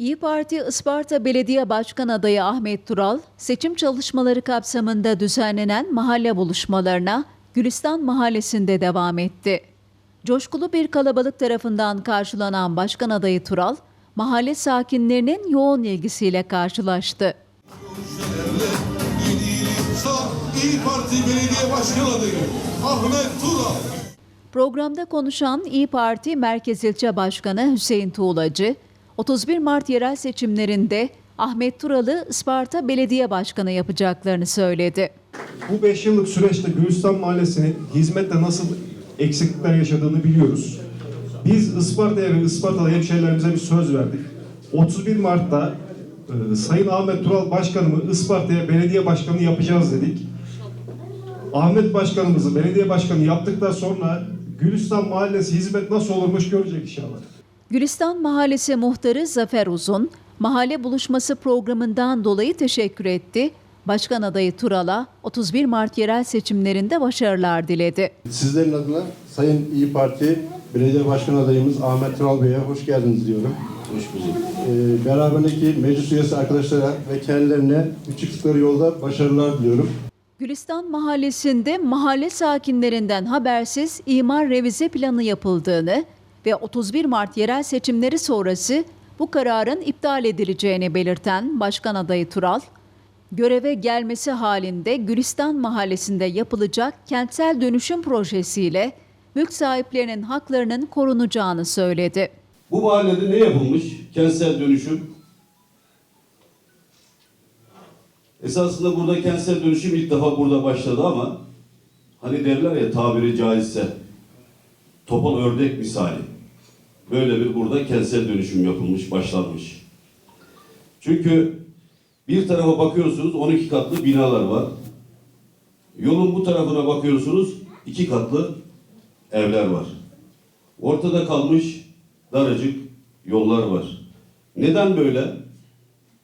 İyi Parti Isparta Belediye Başkan adayı Ahmet Tural, seçim çalışmaları kapsamında düzenlenen mahalle buluşmalarına Gülistan Mahallesi'nde devam etti. Coşkulu bir kalabalık tarafından karşılanan başkan adayı Tural, mahalle sakinlerinin yoğun ilgisiyle karşılaştı. İyi Parti Belediye Başkan Adayı Ahmet Tural. Programda konuşan İyi Parti Merkez İlçe Başkanı Hüseyin Tuğlacı, 31 Mart yerel seçimlerinde Ahmet Tural'ı Isparta Belediye Başkanı yapacaklarını söyledi. Bu 5 yıllık süreçte Gülistan Mahallesi'nin hizmette nasıl eksiklikler yaşadığını biliyoruz. Biz Isparta'ya ve Ispartalı hemşehrilerimize bir söz verdik. 31 Mart'ta e, Sayın Ahmet Tural Başkanımı Isparta'ya belediye başkanı yapacağız dedik. Ahmet Başkanımızı belediye başkanı yaptıktan sonra Gülistan Mahallesi hizmet nasıl olurmuş görecek inşallah. Gülistan Mahallesi Muhtarı Zafer Uzun, mahalle buluşması programından dolayı teşekkür etti. Başkan adayı Tural'a 31 Mart yerel seçimlerinde başarılar diledi. Sizlerin adına Sayın İyi Parti Belediye Başkan adayımız Ahmet Tural Bey'e hoş geldiniz diyorum. Hoş bulduk. Ee, beraberindeki meclis üyesi arkadaşlara ve kendilerine çıktıkları yolda başarılar diliyorum. Gülistan Mahallesi'nde mahalle sakinlerinden habersiz imar revize planı yapıldığını ve 31 Mart yerel seçimleri sonrası bu kararın iptal edileceğini belirten Başkan adayı Tural, göreve gelmesi halinde Gülistan Mahallesi'nde yapılacak kentsel dönüşüm projesiyle mülk sahiplerinin haklarının korunacağını söyledi. Bu mahallede ne yapılmış? Kentsel dönüşüm. Esasında burada kentsel dönüşüm ilk defa burada başladı ama hani derler ya tabiri caizse topal ördek misali. Böyle bir burada kentsel dönüşüm yapılmış, başlanmış. Çünkü bir tarafa bakıyorsunuz 12 katlı binalar var. Yolun bu tarafına bakıyorsunuz iki katlı evler var. Ortada kalmış daracık yollar var. Neden böyle?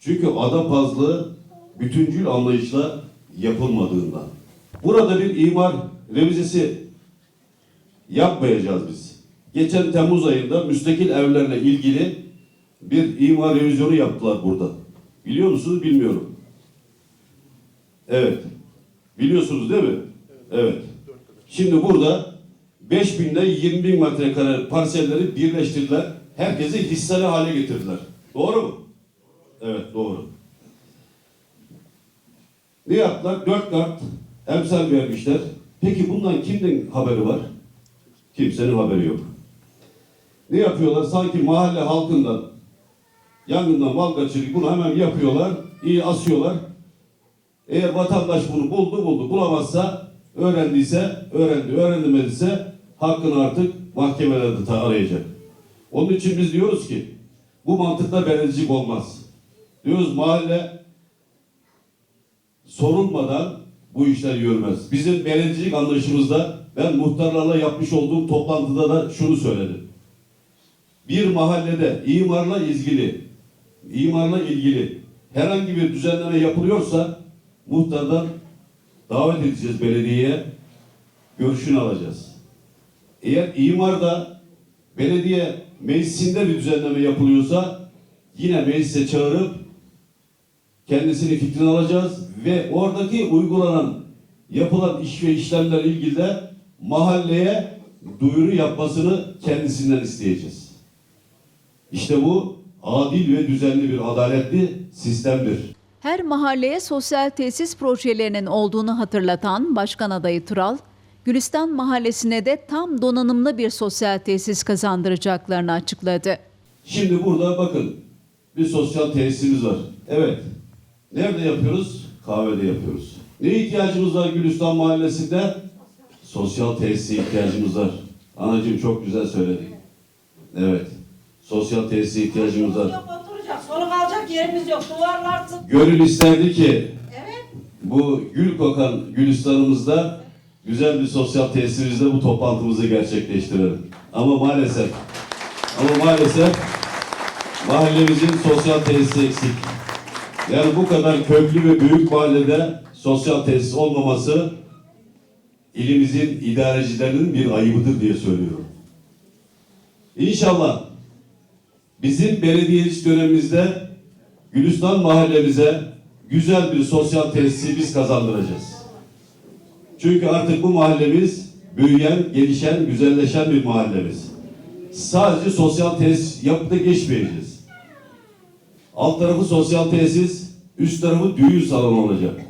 Çünkü adapazlı bütüncül anlayışla yapılmadığından. Burada bir imar revizesi yapmayacağız biz. Geçen Temmuz ayında müstakil evlerle ilgili bir imar revizyonu yaptılar burada. Biliyor musunuz? Bilmiyorum. Evet. Biliyorsunuz değil mi? Evet. Şimdi burada 5 bin ile 20 bin metrekare parselleri birleştirdiler. Herkesi hisseli hale getirdiler. Doğru mu? Evet doğru. Ne yaptılar? Dört kat emsal vermişler. Peki bundan kimden haberi var? Kimsenin haberi yok. Ne yapıyorlar? Sanki mahalle halkından yangından mal kaçırıp bunu hemen yapıyorlar. iyi asıyorlar. Eğer vatandaş bunu buldu buldu bulamazsa öğrendiyse öğrendi öğrenemediyse hakkını artık mahkemelerde arayacak. Onun için biz diyoruz ki bu mantıkla belediyecilik olmaz. Diyoruz mahalle sorulmadan bu işler yürümez. Bizim belediyecilik anlayışımızda ben muhtarlarla yapmış olduğum toplantıda da şunu söyledim. Bir mahallede imarla ilgili imarla ilgili herhangi bir düzenleme yapılıyorsa muhtardan davet edeceğiz belediyeye görüşünü alacağız. Eğer imarda belediye meclisinde bir düzenleme yapılıyorsa yine meclise çağırıp kendisini fikrini alacağız ve oradaki uygulanan yapılan iş ve işlemler ilgili de mahalleye duyuru yapmasını kendisinden isteyeceğiz. İşte bu adil ve düzenli bir adaletli sistemdir. Her mahalleye sosyal tesis projelerinin olduğunu hatırlatan Başkan adayı Tural, Gülistan Mahallesi'ne de tam donanımlı bir sosyal tesis kazandıracaklarını açıkladı. Şimdi burada bakın bir sosyal tesisimiz var. Evet. Nerede yapıyoruz? Kahvede yapıyoruz. Ne ihtiyacımız var Gülistan Mahallesi'nde? Sosyal tesise ihtiyacımız var. Anacığım çok güzel söyledin. Evet. Sosyal tesise ihtiyacımız var. Yok oturacak, soluk alacak yerimiz yok. Duvarlar tık. Gönül isterdi ki Evet. bu gül kokan Gülistan'ımızda güzel bir sosyal tesisimizde bu toplantımızı gerçekleştirelim. Ama maalesef ama maalesef mahallemizin sosyal tesisi eksik. Yani bu kadar köklü ve büyük mahallede sosyal tesis olmaması ilimizin idarecilerinin bir ayıbıdır diye söylüyorum. İnşallah bizim belediyelik dönemimizde Gülistan mahallemize güzel bir sosyal tesisi biz kazandıracağız. Çünkü artık bu mahallemiz büyüyen, gelişen, güzelleşen bir mahallemiz. Sadece sosyal tesis yapıp da geçmeyeceğiz. Alt tarafı sosyal tesis, üst tarafı düğün salonu olacak.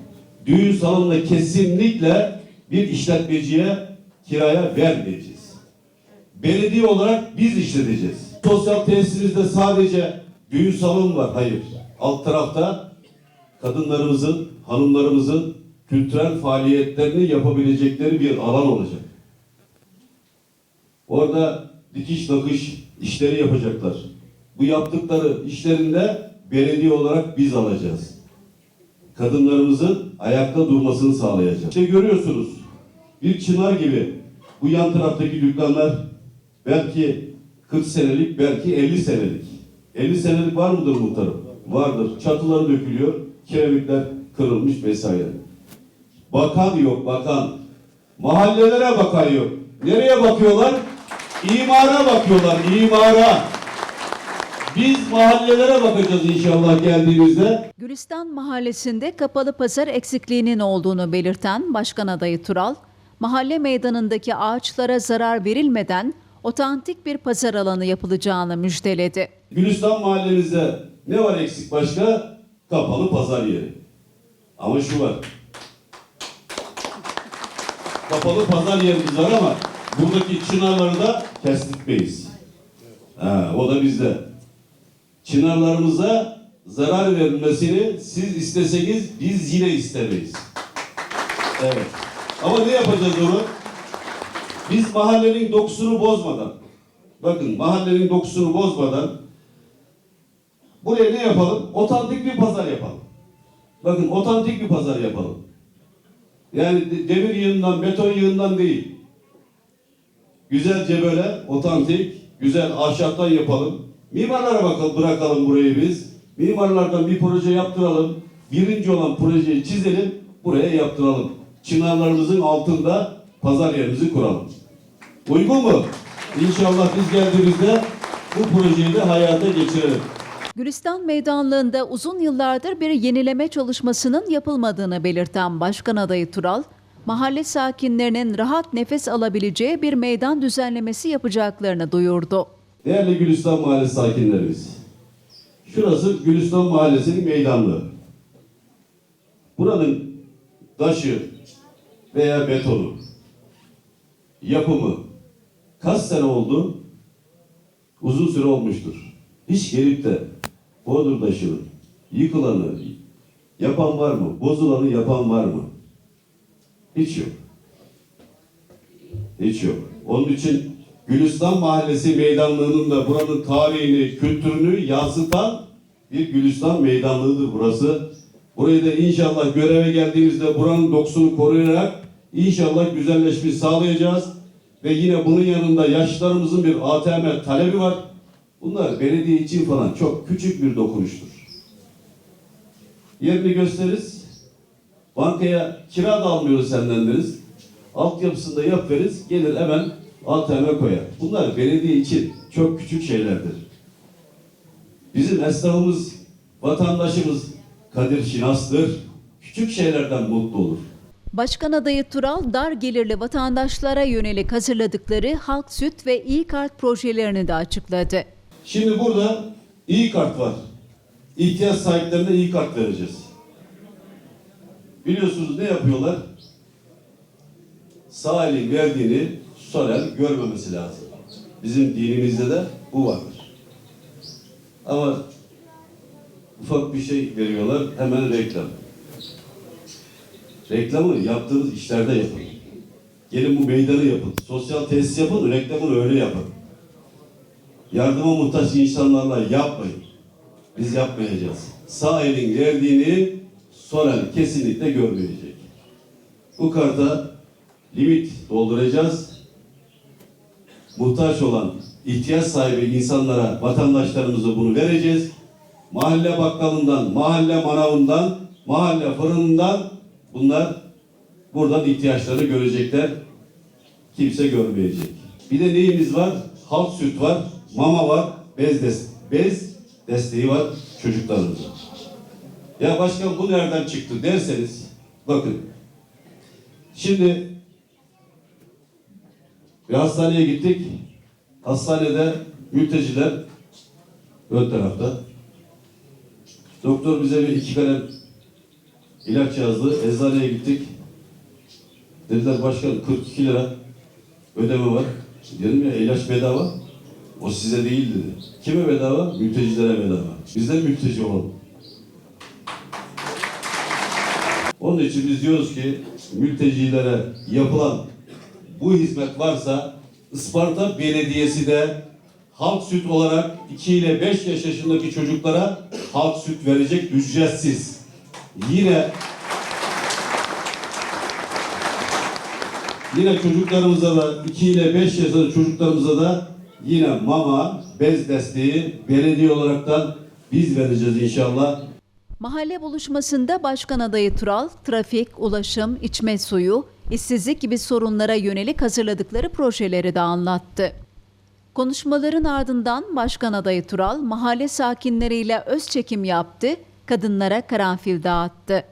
Düğün salonunda kesinlikle bir işletmeciye kiraya vermeyeceğiz. Belediye olarak biz işleteceğiz. Sosyal tesisimizde sadece düğün salonu var. Hayır. Alt tarafta kadınlarımızın, hanımlarımızın kültürel faaliyetlerini yapabilecekleri bir alan olacak. Orada dikiş nakış işleri yapacaklar. Bu yaptıkları işlerinde belediye olarak biz alacağız. Kadınlarımızın ayakta durmasını sağlayacağız. İşte görüyorsunuz bir çınar gibi bu yan taraftaki dükkanlar belki 40 senelik belki 50 senelik. 50 senelik var mıdır muhtarım? Vardır. Çatıları dökülüyor, kiremitler kırılmış vesaire. Bakan yok, bakan. Mahallelere bakan yok. Nereye bakıyorlar? İmara bakıyorlar, imara. Biz mahallelere bakacağız inşallah geldiğimizde. Gülistan Mahallesi'nde kapalı pazar eksikliğinin olduğunu belirten Başkan Adayı Tural, mahalle meydanındaki ağaçlara zarar verilmeden otantik bir pazar alanı yapılacağını müjdeledi. Gülistan mahallemizde ne var eksik başka? Kapalı pazar yeri. Ama şu var. Kapalı pazar yerimiz var ama buradaki çınarları da kestirtmeyiz. Ha, o da bizde. Çınarlarımıza zarar verilmesini siz isteseniz biz yine istemeyiz. Evet. Ama ne yapacağız onu? Biz mahallenin dokusunu bozmadan, bakın mahallenin dokusunu bozmadan buraya ne yapalım? Otantik bir pazar yapalım. Bakın otantik bir pazar yapalım. Yani de- demir yığından, beton yığından değil. Güzelce böyle otantik, güzel ahşaptan yapalım. Mimarlara bakalım, bırakalım burayı biz. Mimarlardan bir proje yaptıralım. Birinci olan projeyi çizelim, buraya yaptıralım. Çınarlarımızın altında pazar yerimizi kuralım. Uygun mu? İnşallah biz geldiğimizde bu projeyi de hayata geçirelim. Gülistan Meydanlığı'nda uzun yıllardır bir yenileme çalışmasının yapılmadığını belirten Başkan Adayı Tural, mahalle sakinlerinin rahat nefes alabileceği bir meydan düzenlemesi yapacaklarını duyurdu. Değerli Gülistan Mahallesi sakinlerimiz. Şurası Gülistan Mahallesi'nin meydanlığı. Buranın taşı veya betonu, yapımı kaç sene oldu? Uzun süre olmuştur. Hiç gelip de Bodrum taşını, yıkılanı yapan var mı? Bozulanı yapan var mı? Hiç yok. Hiç yok. Onun için Gülistan Mahallesi meydanlığının da buranın tarihini, kültürünü yansıtan bir Gülistan meydanlığıdır burası. Burayı da inşallah göreve geldiğimizde buranın dokusunu koruyarak inşallah güzelleşmeyi sağlayacağız. Ve yine bunun yanında yaşlılarımızın bir ATM talebi var. Bunlar belediye için falan çok küçük bir dokunuştur. Yerini gösteririz. Bankaya kira da almıyoruz senden deriz. Altyapısında yap veririz. Gelir hemen ATM koyar. Bunlar belediye için çok küçük şeylerdir. Bizim esnafımız, vatandaşımız kadir şinastır. Küçük şeylerden mutlu olur. Başkan Adayı Tural, dar gelirli vatandaşlara yönelik hazırladıkları halk süt ve iyi kart projelerini de açıkladı. Şimdi burada iyi kart var. İhtiyaç sahiplerine iyi kart vereceğiz. Biliyorsunuz ne yapıyorlar? Sağ elin verdiğini sol el görmemesi lazım. Bizim dinimizde de bu vardır. Ama ufak bir şey veriyorlar hemen reklam. Reklamı yaptığınız işlerde yapın. Gelin bu meydanı yapın. Sosyal tesis yapın, reklamını öyle yapın. Yardıma muhtaç insanlarla yapmayın. Biz yapmayacağız. Sağ elin verdiğini sol kesinlikle görmeyecek. Bu karta limit dolduracağız. Muhtaç olan, ihtiyaç sahibi insanlara, vatandaşlarımıza bunu vereceğiz. Mahalle bakkalından, mahalle manavından, mahalle fırınından bunlar buradan ihtiyaçlarını görecekler. Kimse görmeyecek. Bir de neyimiz var? Halk süt var, mama var, bez, des- bez desteği var çocuklarımıza. Ya başkan bu nereden çıktı derseniz bakın şimdi bir hastaneye gittik. Hastanede mülteciler ön tarafta. Doktor bize bir iki kalem ilaç yazdı. Eczaneye gittik. Dediler başkan 42 lira ödeme var. Dedim ya ilaç bedava. O size değil dedi. Kime bedava? Mültecilere bedava. Biz de mülteci olalım. Onun için biz diyoruz ki mültecilere yapılan bu hizmet varsa Isparta Belediyesi de halk süt olarak 2 ile 5 yaş yaşındaki çocuklara halk süt verecek ücretsiz. Yine Yine çocuklarımıza da 2 ile 5 yaşındaki çocuklarımıza da yine mama, bez desteği belediye olaraktan biz vereceğiz inşallah. Mahalle buluşmasında Başkan adayı Tural, trafik, ulaşım, içme suyu, işsizlik gibi sorunlara yönelik hazırladıkları projeleri de anlattı. Konuşmaların ardından Başkan adayı Tural, mahalle sakinleriyle öz çekim yaptı, kadınlara karanfil dağıttı.